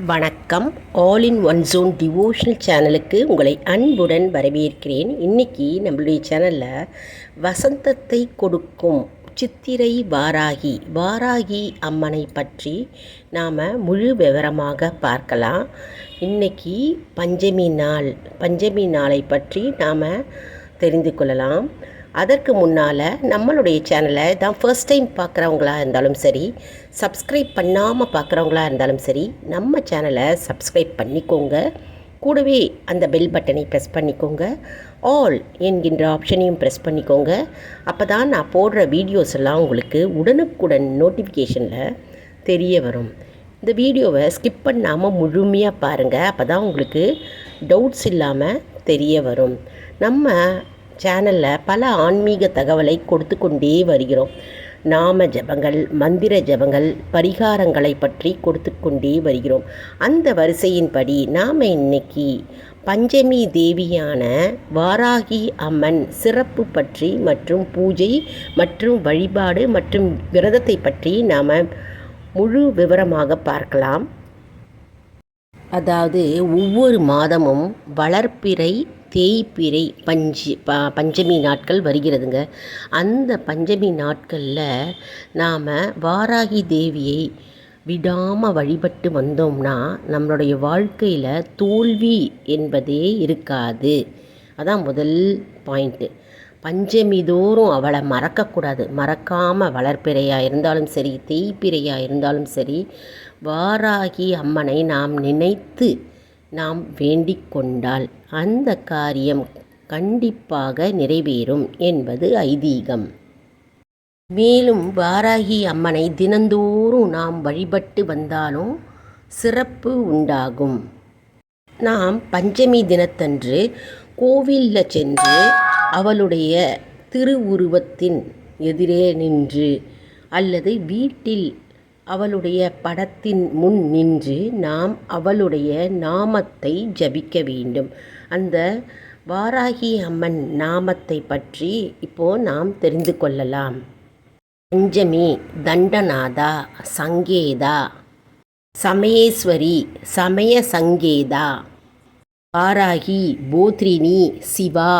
வணக்கம். All in one zone devotional சேனலுக்கு உங்களை அன்புடன் வரவேற்கிறேன். இன்னைக்கு நம்மளுடைய சேனலில் வசந்தத்தை கொடுக்கும் சித்திரை வாராகி வாராகி அம்மனை பற்றி நாம் முழு விவரமாக பார்க்கலாம். இன்னைக்கு பஞ்சமி நாள் பஞ்சமி நாளை பற்றி நாம் தெரிந்து கொள்ளலாம். அதற்கு முன்னால் நம்மளுடைய சேனலை தான் ஃபர்ஸ்ட் டைம் பார்க்குறவங்களா இருந்தாலும் சரி சப்ஸ்கிரைப் பண்ணாமல் பார்க்குறவங்களா இருந்தாலும் சரி நம்ம சேனலை சப்ஸ்கிரைப் பண்ணிக்கோங்க. கூடவே அந்த பெல் பட்டனை ப்ரெஸ் பண்ணிக்கோங்க. ஆல் என்கின்ற ஆப்ஷனையும் ப்ரெஸ் பண்ணிக்கோங்க. அப்போ தான் நான் போடுற வீடியோஸ் எல்லாம் உங்களுக்கு உடனுக்குடன் நோட்டிஃபிகேஷனில் தெரிய வரும். இந்த வீடியோவை ஸ்கிப் பண்ணாமல் முழுமையாக பாருங்கள் அப்போ தான் உங்களுக்கு டவுட்ஸ் இல்லாமல் தெரிய வரும். நம்ம சேனலில் பல ஆன்மீக தகவலை கொடுத்து கொண்டே வருகிறோம். நாம ஜபங்கள் மந்திர ஜபங்கள் பரிகாரங்களை பற்றி கொடுத்து கொண்டே வருகிறோம். அந்த வரிசையின்படி நாம் இன்னைக்கு பஞ்சமி தேவியான வாராகி அம்மன் சிறப்பு பற்றி மற்றும் பூஜை மற்றும் வழிபாடு மற்றும் விரதத்தை பற்றி நாம் முழு விவரமாக பார்க்கலாம். அதாவது ஒவ்வொரு மாதமும் வளர்ப்பிறை தேய்பிறை பஞ்சு ப பஞ்சமி நாட்கள் வருகிறதுங்க. அந்த பஞ்சமி நாட்களில் நாம் வாராகி தேவியை விடாமல் வழிபட்டு வந்தோம்னா நம்மளுடைய வாழ்க்கையில் தோல்வி என்பதே இருக்காது. அதான் முதல் பாயிண்ட்டு பஞ்சமி தோறும் அவளை மறக்கக்கூடாது. மறக்காமல் வளர்ப்பிறையாக இருந்தாலும் சரி தேய்ப்பிறையாக இருந்தாலும் சரி வாராகி அம்மனை நாம் நினைத்து நாம் வேண்டிக் கொண்டால் அந்த காரியம் கண்டிப்பாக நிறைவேறும் என்பது ஐதீகம். மேலும் வாராகி அம்மனை தினந்தோறும் நாம் வழிபட்டு வந்தாலும் சிறப்பு உண்டாகும். நாம் பஞ்சமி தினத்தன்று கோவிலில் சென்று அவளுடைய திருவுருவத்தின் எதிரே நின்று அல்லது வீட்டில் அவளுடைய படத்தின் முன் நின்று நாம் அவளுடைய நாமத்தை ஜபிக்க வேண்டும். அந்த வாராகி அம்மன் நாமத்தை பற்றி இப்போ நாம் தெரிந்து கொள்ளலாம். பஞ்சமி தண்டநாதா சங்கேதா சமயேஸ்வரி சமய சங்கேதா வாராகி போத்ரினி சிவா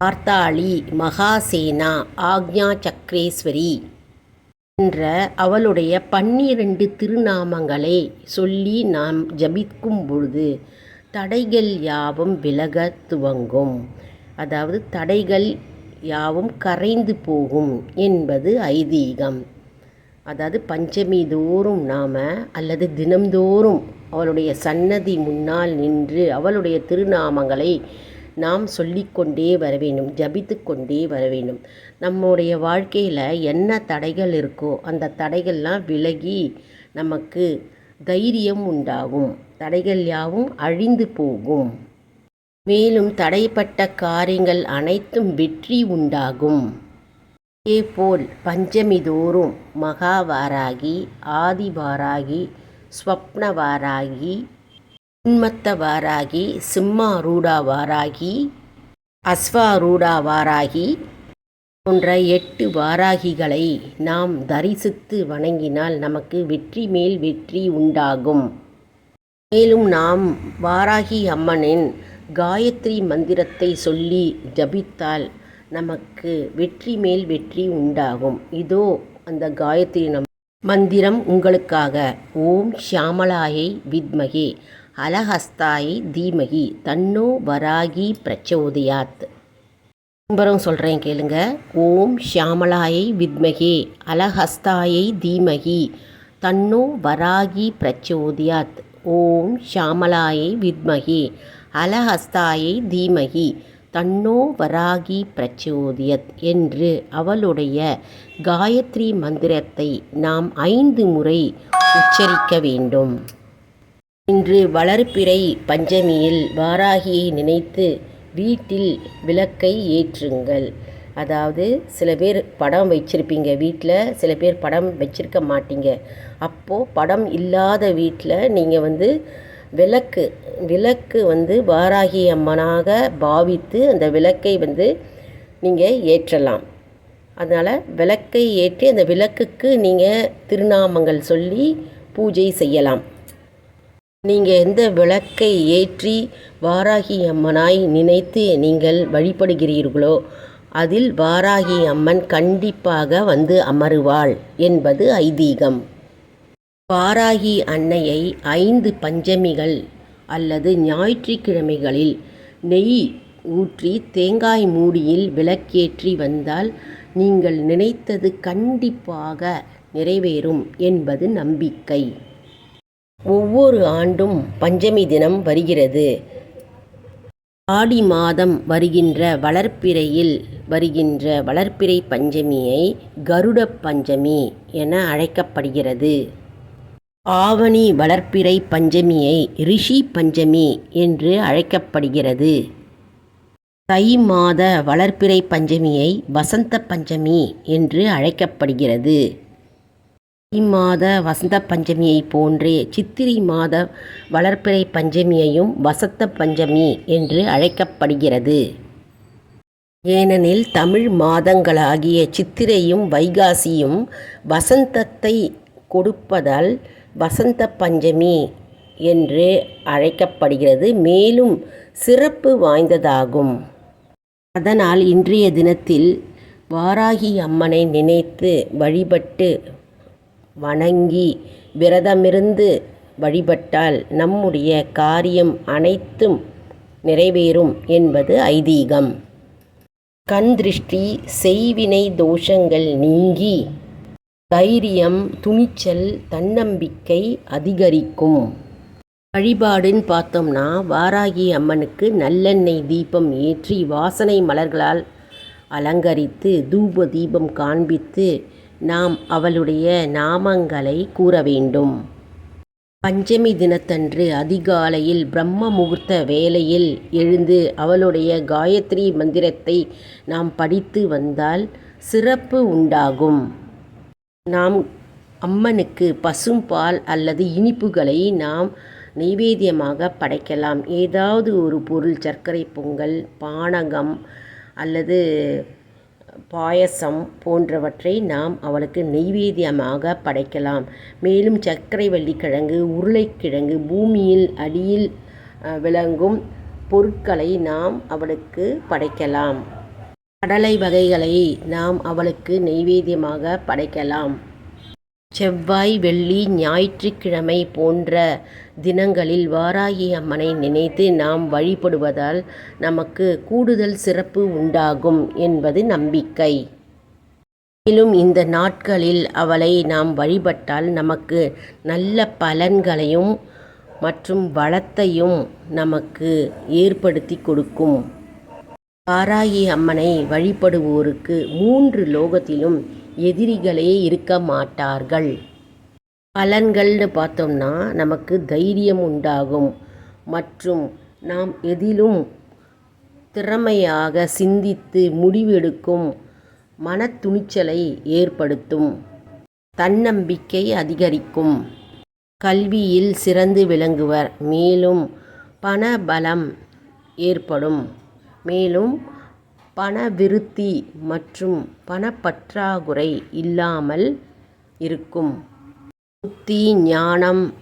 பார்த்தாளி மகாசேனா ஆக்ஞா சக்ரேஸ்வரி என்ற அவளுடைய பன்னிரண்டு திருநாமங்களை சொல்லி நாம் ஜபிக்கும் பொழுது தடைகள் யாவும் விலக துவங்கும். அதாவது தடைகள் யாவும் கரைந்து போகும் என்பது ஐதீகம். அதாவது பஞ்சமி தோறும் நாம் அல்லது தினம்தோறும் அவளுடைய சன்னதி முன்னால் நின்று அவளுடைய திருநாமங்களை நாம் சொல்லிக்கொண்டே வர வேண்டும் ஜபித்து கொண்டே வர வேண்டும் நம்முடைய வாழ்க்கையில் என்ன தடைகள் இருக்கோ அந்த தடைகள்லாம் விலகி நமக்கு தைரியம் உண்டாகும். தடைகள் யாவும் அழிந்து போகும். மேலும் தடைப்பட்ட காரியங்கள் அனைத்தும் வெற்றி உண்டாகும். இதேபோல் பஞ்சமி தோறும் மகாவாராகி ஆதிவாராகி ஸ்வப்னவாராகி உன்மத்த வாராகி சிம்மாரூடா வாராகி அஸ்வாரூடா வாராகி போன்ற எட்டு வாராகிகளை நாம் தரிசித்து வணங்கினால் நமக்கு வெற்றி மேல் வெற்றி உண்டாகும். மேலும் நாம் வாராகி அம்மனின் காயத்ரி மந்திரத்தை சொல்லி ஜபித்தால் நமக்கு வெற்றி மேல் வெற்றி உண்டாகும். இதோ அந்த காயத்ரி நம் மந்திரம் உங்களுக்காக. ஓம் ஷியாமலாயை வித்மகே. அலஹஸ்தாயை தீமகி தன்னோ வராகி பிரச்சோதயாத். நம்பரும் சொல்கிறேன் கேளுங்க. ஓம் ஷியாமலாயை வித்மகே அலஹஸ்தாயை தீமகி தன்னோ வராகி பிரச்சோதயாத். ஓம் ஷியாமலாயை வித்மகே அலஹஸ்தாயை தீமகி தன்னோ வராகி பிரச்சோதியத் என்று அவளுடைய காயத்ரி மந்திரத்தை நாம் ஐந்து முறை உச்சரிக்க வேண்டும். இன்று வளர்ப்பிறை பஞ்சமியில் வாராகியை நினைத்து வீட்டில் விளக்கை ஏற்றுங்கள். அதாவது சில பேர் படம் வச்சுருப்பீங்க வீட்டில் சில பேர் படம் வச்சுருக்க மாட்டீங்க. அப்போது படம் இல்லாத வீட்டில் நீங்கள் வந்து விளக்கு விளக்கு வந்து வாராகி அம்மனாக பாவித்து அந்த விளக்கை வந்து நீங்கள் ஏற்றலாம். அதனால் விளக்கை ஏற்றி அந்த விளக்குக்கு நீங்கள் திருநாமங்கள் சொல்லி பூஜை செய்யலாம். நீங்கள் எந்த விளக்கை ஏற்றி வாராகி அம்மனாய் நினைத்து நீங்கள் வழிபடுகிறீர்களோ அதில் வாராகி அம்மன் கண்டிப்பாக வந்து அமருவாள் என்பது ஐதீகம். வாராகி அன்னையை ஐந்து பஞ்சமிகள் அல்லது ஞாயிற்றுக்கிழமைகளில் நெய் ஊற்றி தேங்காய் மூடியில் விளக்கேற்றி வந்தால் நீங்கள் நினைத்தது கண்டிப்பாக நிறைவேறும் என்பது நம்பிக்கை. ஒவ்வொரு ஆண்டும் பஞ்சமி தினம் வருகிறது. ஆடி மாதம் வருகின்ற வளர்ப்பிறையில் வருகின்ற வளர்ப்பிறை பஞ்சமியை கருட பஞ்சமி என அழைக்கப்படுகிறது. ஆவணி வளர்ப்பிறை பஞ்சமியை ரிஷி பஞ்சமி என்று அழைக்கப்படுகிறது. தை மாத வளர்ப்பிறை பஞ்சமியை வசந்த பஞ்சமி என்று அழைக்கப்படுகிறது. மாத வசந்த பஞ்சமியை போன்றே சித்திரை மாத வளர்ப்பிறை பஞ்சமியையும் வசந்த பஞ்சமி என்று அழைக்கப்படுகிறது. ஏனெனில் தமிழ் மாதங்களாகிய சித்திரையும் வைகாசியும் வசந்தத்தை கொடுப்பதால் வசந்த பஞ்சமி என்று அழைக்கப்படுகிறது. மேலும் சிறப்பு வாய்ந்ததாகும். அதனால் இன்றைய தினத்தில் வாராகி அம்மனை நினைத்து வழிபட்டு வணங்கி விரதமிருந்து வழிபட்டால் நம்முடைய காரியம் அனைத்தும் நிறைவேறும் என்பது ஐதீகம். கண் திருஷ்டி செய்வினை தோஷங்கள் நீங்கி தைரியம் துணிச்சல் தன்னம்பிக்கை அதிகரிக்கும். வழிபாடுன்னு பார்த்தோம்னா வாராகி அம்மனுக்கு நல்லெண்ணெய் தீபம் ஏற்றி வாசனை மலர்களால் அலங்கரித்து தூப தீபம் காண்பித்து நாம் அவளுடைய நாமங்களை கூற வேண்டும் பஞ்சமி தினத்தன்று அதிகாலையில் பிரம்ம முகூர்த்த வேளையில் எழுந்து அவளுடைய காயத்ரி மந்திரத்தை நாம் படித்து வந்தால் சிறப்பு உண்டாகும். நாம் அம்மனுக்கு பசும்பால் அல்லது இனிப்புகளை நாம் நைவேத்தியமாக படைக்கலாம். ஏதாவது ஒரு பொருள் சர்க்கரை பொங்கல் பானகம் அல்லது பாயசம் போன்றவற்றை நாம் அவளுக்கு நெய்வேத்தியமாக படைக்கலாம். மேலும் சர்க்கரை வள்ளிக்கிழங்கு உருளைக்கிழங்கு பூமியில் அடியில் விளங்கும் பொருட்களை நாம் அவளுக்கு படைக்கலாம். கடலை வகைகளை நாம் அவளுக்கு நெய்வேத்தியமாக படைக்கலாம். செவ்வாய் வெள்ளி ஞாயிற்றுக்கிழமை போன்ற தினங்களில் வாராகி அம்மனை நினைத்து நாம் வழிபடுவதால் நமக்கு கூடுதல் சிறப்பு உண்டாகும் என்பது நம்பிக்கை. மேலும் இந்த நாட்களில் அவளை நாம் வழிபட்டால் நமக்கு நல்ல பலன்களையும் மற்றும் வளத்தையும் நமக்கு ஏற்படுத்தி கொடுக்கும். வாராகி அம்மனை வழிபடுவோருக்கு மூன்று லோகத்திலும் எதிரிகளே இருக்க மாட்டார்கள். பலன்கள்னு பார்த்தோம்னா நமக்கு தைரியம் உண்டாகும். மற்றும் நாம் எதிலும் திறமையாக சிந்தித்து முடிவெடுக்கும் மன துணிச்சலை ஏற்படுத்தும். தன்னம்பிக்கை அதிகரிக்கும். கல்வியில் சிறந்து விளங்குவர். மேலும் பண பலம் ஏற்படும். மேலும் பண விருத்தி மற்றும் பணப்பற்றாக்குறை இல்லாமல் இருக்கும். புத்தி ஞானம்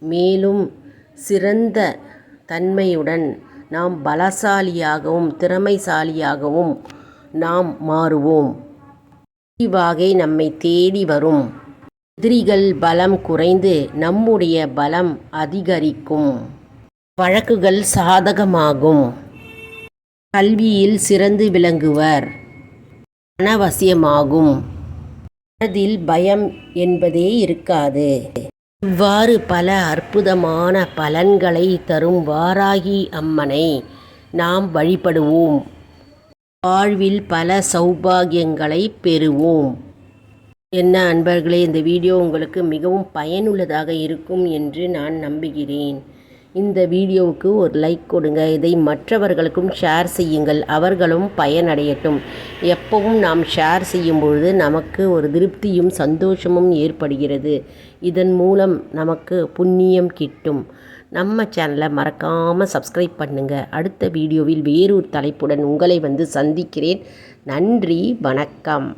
மேலும் சிறந்த தன்மையுடன் நாம் பலசாலியாகவும் திறமைசாலியாகவும் நாம் மாறுவோம். வாகை நம்மை தேடி வரும். எதிரிகள் பலம் குறைந்து நம்முடைய பலம் அதிகரிக்கும். வழக்குகள் சாதகமாகும். கல்வியில் சிறந்து விளங்குவர். அனவசியமாகும். மனதில் பயம் என்பதே இருக்காது. இவ்வாறு பல அற்புதமான பலன்களை தரும் வாராகி அம்மனை நாம் வழிபடுவோம். வாழ்வில் பல சௌபாகியங்களை பெறுவோம். என்ன அன்பர்களே இந்த வீடியோ உங்களுக்கு மிகவும் பயனுள்ளதாக இருக்கும் என்று நான் நம்புகிறேன். இந்த வீடியோவுக்கு ஒரு லைக் கொடுங்க. இதை மற்றவர்களுக்கும் ஷேர் செய்யுங்கள். அவர்களும் பயனடையட்டும். எப்பவும் நாம் ஷேர் செய்யும் பொழுது நமக்கு ஒரு திருப்தியும் சந்தோஷமும் ஏற்படுகிறது. இதன் மூலம் நமக்கு புண்ணியம் கிட்டும். நம்ம சேனலை மறக்காமல் சப்ஸ்கிரைப் பண்ணுங்கள் அடுத்த வீடியோவில் வேறொரு தலைப்புடன் உங்களை வந்து சந்திக்கிறேன். நன்றி வணக்கம்.